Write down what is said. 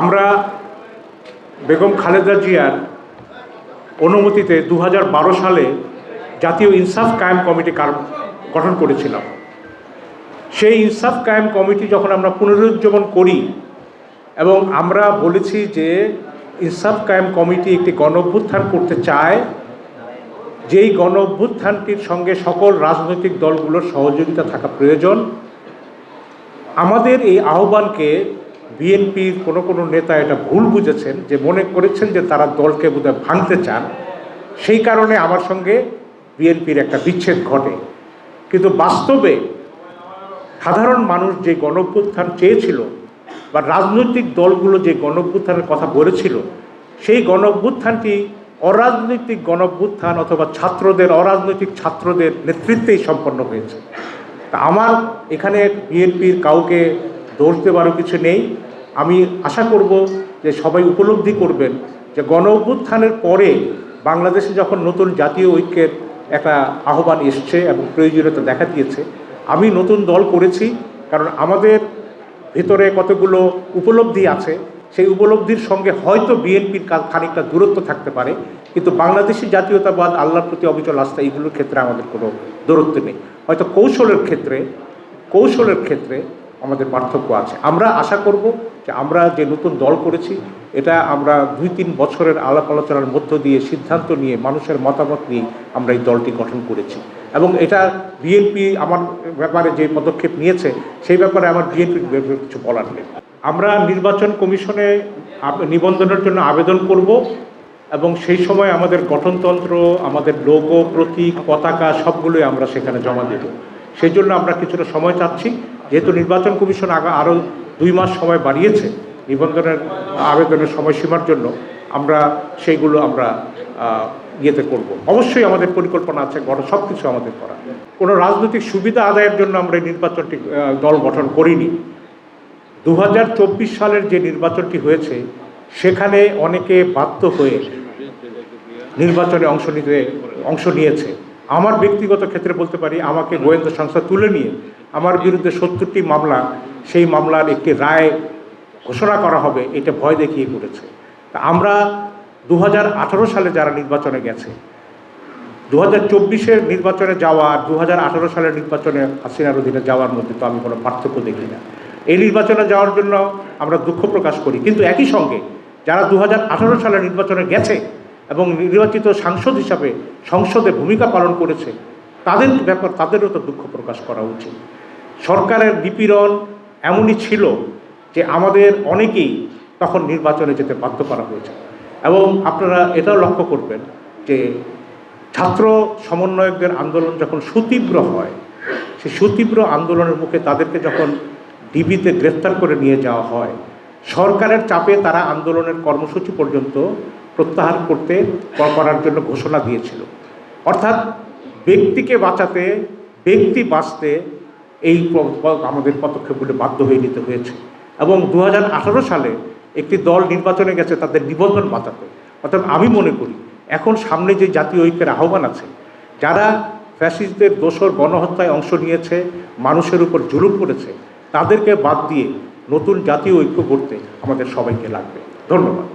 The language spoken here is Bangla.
আমরা বেগম খালেদা জিয়ার অনুমতিতে দু হাজার বারো সালে জাতীয় ইনসাফ কায়েম কমিটি গঠন করেছিলাম। সেই ইনসাফ কায়েম কমিটি যখন আমরা পুনরুজ্জীবন করি এবং আমরা বলেছি যে ইনসাফ কায়েম কমিটি একটি গণ অভ্যুত্থান করতে চায়, যেই গণ অভ্যুত্থানটির সঙ্গে সকল রাজনৈতিক দলগুলোর সহযোগিতা থাকা প্রয়োজন। আমাদের এই আহ্বানকে বিএনপির কোনো কোনো নেতা এটা ভুল বুঝেছেন, যে মনে করেছেন যে তারা দলকে বোধহয় ভাঙতে চান। সেই কারণে আমার সঙ্গে বিএনপির একটা বিচ্ছেদ ঘটে। কিন্তু বাস্তবে সাধারণ মানুষ যে গণভ্যুত্থান চেয়েছিল বা রাজনৈতিক দলগুলো যে গণভ্যুত্থানের কথা বলেছিল, সেই গণভ্যুত্থানটি অরাজনৈতিক গণভ্যুত্থান অথবা ছাত্রদের, অরাজনৈতিক ছাত্রদের নেতৃত্বেই সম্পন্ন হয়েছে। তা আমার এখানে বিএনপির কাউকে দোষ দেওয়ারও কিছু নেই। আমি আশা করব যে সবাই উপলব্ধি করবেন যে গণ অভ্যুত্থানের পরে বাংলাদেশে যখন নতুন জাতীয় ঐক্যের একটা আহ্বান এসছে এবং প্রয়োজনীয়তা দেখা দিয়েছে, আমি নতুন দল করেছি কারণ আমাদের ভেতরে কতগুলো উপলব্ধি আছে, সেই উপলব্ধির সঙ্গে হয়তো বিএনপির খানিকটা দূরত্ব থাকতে পারে, কিন্তু বাংলাদেশি জাতীয়তাবাদ, আল্লাহর প্রতি অবিচল আস্থা এইগুলোর ক্ষেত্রে আমাদের কোনো দূরত্ব নেই। হয়তো কৌশলের ক্ষেত্রে কৌশলের ক্ষেত্রে আমাদের পার্থক্য আছে। আমরা আশা করব যে আমরা যে নতুন দল করেছি, এটা আমরা দুই তিন বছরের আলাপ আলোচনার মধ্য দিয়ে সিদ্ধান্ত নিয়ে মানুষের মতামত নিয়ে আমরা এই দলটি গঠন করেছি। এবং এটা বিএনপি আমার ব্যাপারে যে পদক্ষেপ নিয়েছে, সেই ব্যাপারে আমার বিএনপির কিছু বলার নেই। আমরা নির্বাচন কমিশনে নিবন্ধনের জন্য আবেদন করব এবং সেই সময় আমাদের গঠনতন্ত্র, আমাদের লোগো, প্রতীক, পতাকা সবগুলোই আমরা সেখানে জমা দেব। সেই জন্য আমরা কিছুটা সময় চাচ্ছি। যেহেতু নির্বাচন কমিশন আরও দুই মাস সময় বাড়িয়েছে নিবন্ধনের আবেদনের সময়সীমার জন্য, আমরা সেইগুলো আমরা ইয়েতে করব। অবশ্যই আমাদের পরিকল্পনা আছে, গড় সব কিছু আমাদের করা কোনো রাজনৈতিক সুবিধা আদায়ের জন্য আমরা এই নির্বাচনটি দল গঠন করিনি। দু হাজার চব্বিশ সালের যে নির্বাচনটি হয়েছে, সেখানে অনেকে বাধ্য হয়ে নির্বাচনে অংশ নিতে অংশ নিয়েছে। আমার ব্যক্তিগত ক্ষেত্রে বলতে পারি, আমাকে গোয়েন্দা সংস্থা তুলে নিয়ে আমার বিরুদ্ধে সত্তরটি মামলা, সেই মামলার একটি রায় ঘোষণা করা হবে, এটা ভয় দেখিয়ে করেছে তা আমরা দু হাজার আঠারো সালে যারা নির্বাচনে গেছে দু হাজার চব্বিশের নির্বাচনে যাওয়া আর দু হাজার আঠারো সালের নির্বাচনে হাসিনার অধীনে যাওয়ার মধ্যে তো আমি কোনো পার্থক্য দেখি না। এই নির্বাচনে যাওয়ার জন্য আমরা দুঃখ প্রকাশ করি। কিন্তু একই সঙ্গে যারা দু হাজার আঠারো সালের নির্বাচনে গেছে এবং নির্বাচিত সাংসদ হিসাবে সংসদে ভূমিকা পালন করেছে, তাদের ব্যাপার, তাদেরও তো দুঃখ প্রকাশ করা উচিত। সরকারের বিপীড়ন এমনই ছিল যে আমাদের অনেকেই তখন নির্বাচনে যেতে বাধ্য করা হয়েছে। এবং আপনারা এটাও লক্ষ্য করবেন যে ছাত্র সমন্বয়কদের আন্দোলন যখন সুতীব্র হয়, সেই সুতীব্র আন্দোলনের মুখে তাদেরকে যখন ডিবিতে গ্রেফতার করে নিয়ে যাওয়া হয়, সরকারের চাপে তারা আন্দোলনের কর্মসূচি পর্যন্ত প্রত্যাহার করতে করার জন্য ঘোষণা দিয়েছিল। অর্থাৎ ব্যক্তিকে বাঁচাতে, ব্যক্তি বাঁচতে এই আমাদের পদক্ষেপগুলো বাধ্য হয়ে নিতে হয়েছে। এবং দু হাজার আঠারো সালে একটি দল নির্বাচনে গেছে, তাদের নিবন্ধন বাঁচাতে। অর্থাৎ আমি মনে করি, এখন সামনে যে জাতীয় ঐক্যের আহ্বান আছে, যারা ফ্যাসিস্টদের দোসর গণহত্যায় অংশ নিয়েছে, মানুষের উপর জুলুম করেছে, তাদেরকে বাদ দিয়ে নতুন জাতীয় ঐক্য করতে আমাদের সবাইকে লাগবে। ধন্যবাদ।